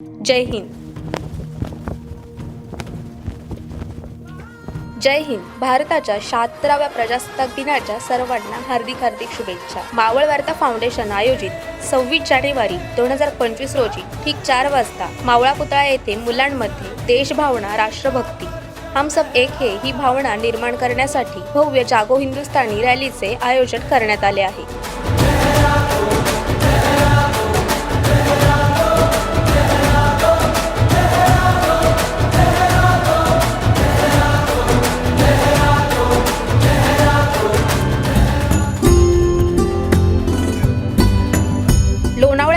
जय हिंद. जय हिंद. भारताच्या शहात्तराव्या प्रजासत्ताक दिनाच्या सर्वांना हार्दिक हार्दिक शुभेच्छा. मावळ वार्ता फाउंडेशन आयोजित सव्वीस जानेवारी दोन हजार पंचवीस रोजी ठीक चार वाजता मावळा पुतळा येथे मुलांमध्ये देशभावना राष्ट्रभक्ती हम सब एक हे ही भावना निर्माण करण्यासाठी भव्य जागो हिंदुस्थानी रॅलीचे आयोजन करण्यात आले आहे.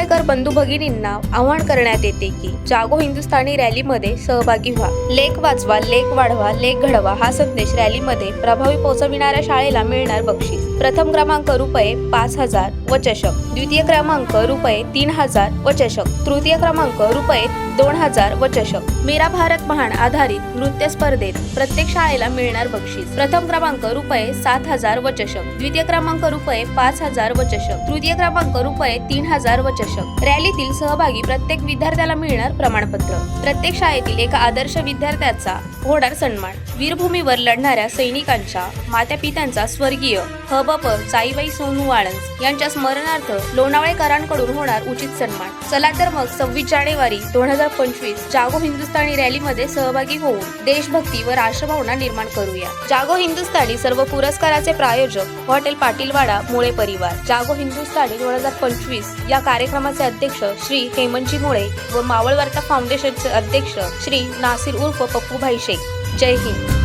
लोणावळेकर बंधू भगिनींना आवाहन करण्यात येते की जागो हिंदुस्थानी रॅलीमध्ये सहभागी व्हा. लेख वाचवा लेख वाढवा लेख घडवा हा संदेश रॅलीमध्ये प्रभावी पोहोचविणाऱ्या शाळेला मिळणार बक्षीस. प्रथम क्रमांक रुपये पाच हजार व चषक. द्वितीय क्रमांक रुपये तीन हजार व चषक. तृतीय क्रमांक रुपये दोन हजार व चषक. मेरा भारत महान आधारित नृत्य स्पर्धेत प्रत्येक शाळेला मिळणार बक्षीस. प्रथम क्रमांक रुपये सात हजार व चषक. द्वितीय क्रमांक रुपये पाच हजार व चषक. तृतीय क्रमांक रुपये तीन हजार व चषक. रॅलीतील सहभागी प्रत्येक विद्यार्थ्याला मिळणार प्रमाणपत्र. प्रत्येक शाळेतील एका आदर्श विद्यार्थ्याचा होणार सन्मान. वीरभूमीवर लढणाऱ्या सैनिकांच्या मात्यापित्यांचा स्वर्गीय हबप जाईबाई सोनू वाळंज यांच्या स्मरणार्थ लोणावळेकरांकडून होणार उचित सन्मान. चला तर मग सव्वीस जानेवारी दोन हजार पंचवीस. जागो हिंदुस्थानी रॅलीमध्ये सहभागी होऊन देशभक्ती व राष्ट्रभावना निर्माण करूया. जागो हिंदुस्थानी सर्व पुरस्काराचे प्रायोजक हॉटेल पाटीलवाडा मुळे परिवार. जागो हिंदुस्थानी दोन हजार पंचवीस या कार्यक्रमाचे अध्यक्ष श्री हेमंतजी मुळे व मावळवर्ता फाउंडेशनचे अध्यक्ष श्री नासिर उर्फ पप्पूभाई शेख. जय हिंद.